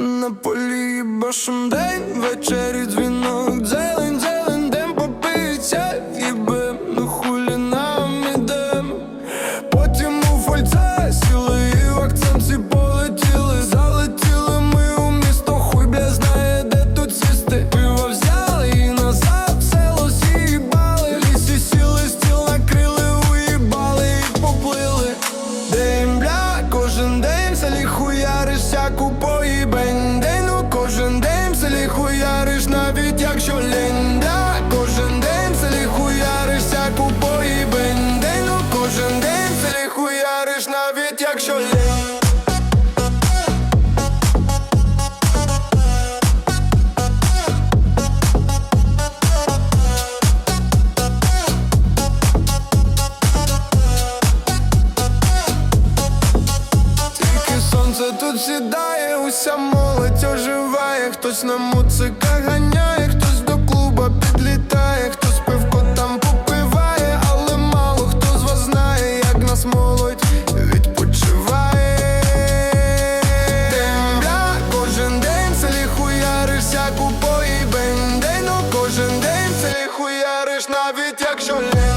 на полі башен день, вечері дзвінок, зелень, Тільки тут сідає, уся молодь оживає, хтось на муциках ганяє, хтось до клуба підлітає, хтось пивко там попиває, але мало хто з вас знає, як нас молодь відпочиває. Кожен день в хуяриш всяку поїбень день, ну кожен день в селі хуяриш, навіть якщо лень.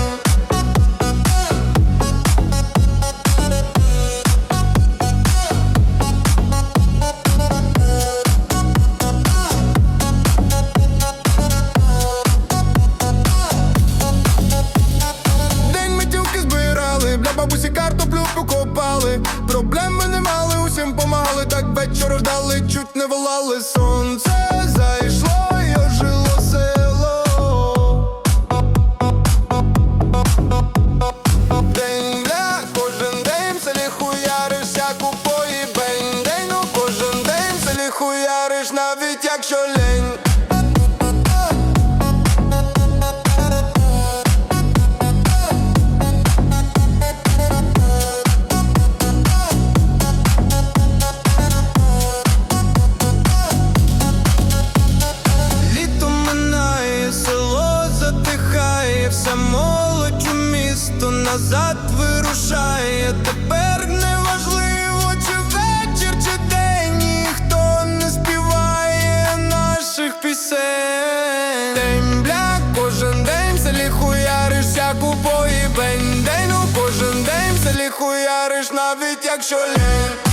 Проблеми не мали, усім помагали, так вечора ждали, чуть не волали. Сонце зайшло і ожило село. День вся молодь у місто назад вирушає. Тепер не важливо, чи вечір, чи день, ніхто не співає наших пісень. День бля, кожен день в селі хуяриш всяку поїбень. День, ну кожен день в селі хуяриш, навіть якщо лень.